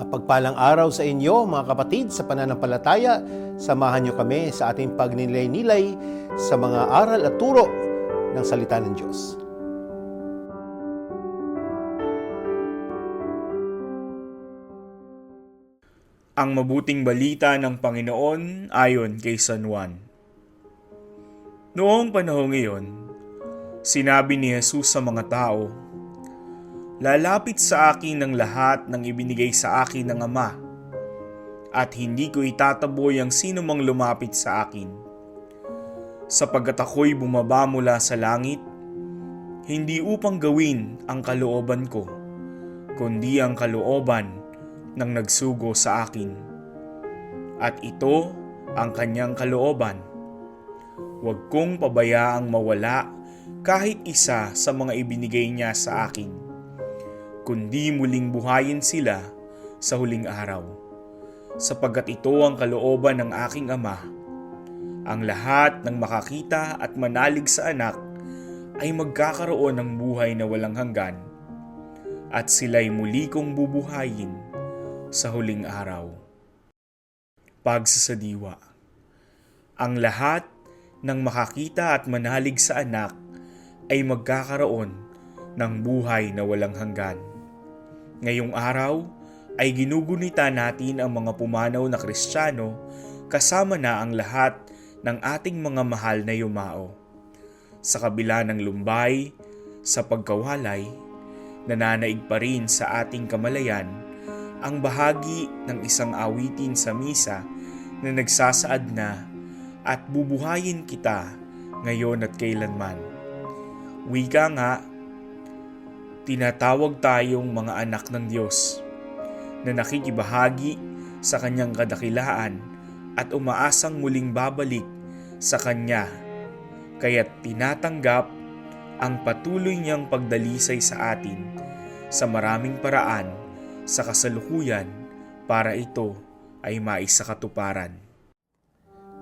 Mapagpalang araw sa inyo mga kapatid sa pananampalataya. Samahan niyo kami sa ating pagninilay-nilay sa mga aral at turo ng salita ng Diyos. Ang mabuting balita ng Panginoon ayon kay San Juan. Noong panahong iyon, sinabi ni Jesus sa mga tao, Lalapit sa akin ng lahat ng ibinigay sa akin ng Ama, at hindi ko itataboy ang sino mang lumapit sa akin. Sapagkat ako'y bumaba mula sa langit, hindi upang gawin ang kalooban ko, kundi ang kalooban ng nagsugo sa akin. At ito ang kanyang kalooban. Huwag kong pabayaang mawala kahit isa sa mga ibinigay niya sa akin, kundi muling buhayin sila sa huling araw. Sapagkat ito ang kalooban ng aking ama. Ang lahat ng makakita at manalig sa anak ay magkakaroon ng buhay na walang hanggan at sila'y muli kong bubuhayin sa huling araw. Pagsasadiwa Ang lahat ng makakita at manalig sa anak ay magkakaroon ng buhay na walang hanggan. Ngayong araw ay ginugunita natin ang mga pumanaw na kristyano kasama na ang lahat ng ating mga mahal na yumao. Sa kabila ng lumbay, sa pagkawalay, nananaig pa rin sa ating kamalayan ang bahagi ng isang awitin sa misa na nagsasaad na at bubuhayin kita ngayon at kailanman. Wika nga, tinatawag tayong mga anak ng Diyos na nakikibahagi sa kanyang kadakilaan at umaasang muling babalik sa kanya kaya't tinatanggap ang patuloy niyang pagdalisay sa atin sa maraming paraan sa kasalukuyan para ito ay maisakatuparan.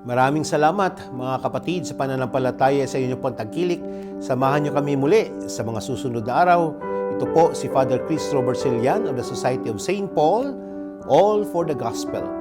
Maraming salamat mga kapatid sa pananampalataya sa inyong pagtangkilik. Samahan niyo kami muli sa mga susunod na araw. Ito po si Father Chris Robert Silian of the Society of St. Paul, All for the Gospel.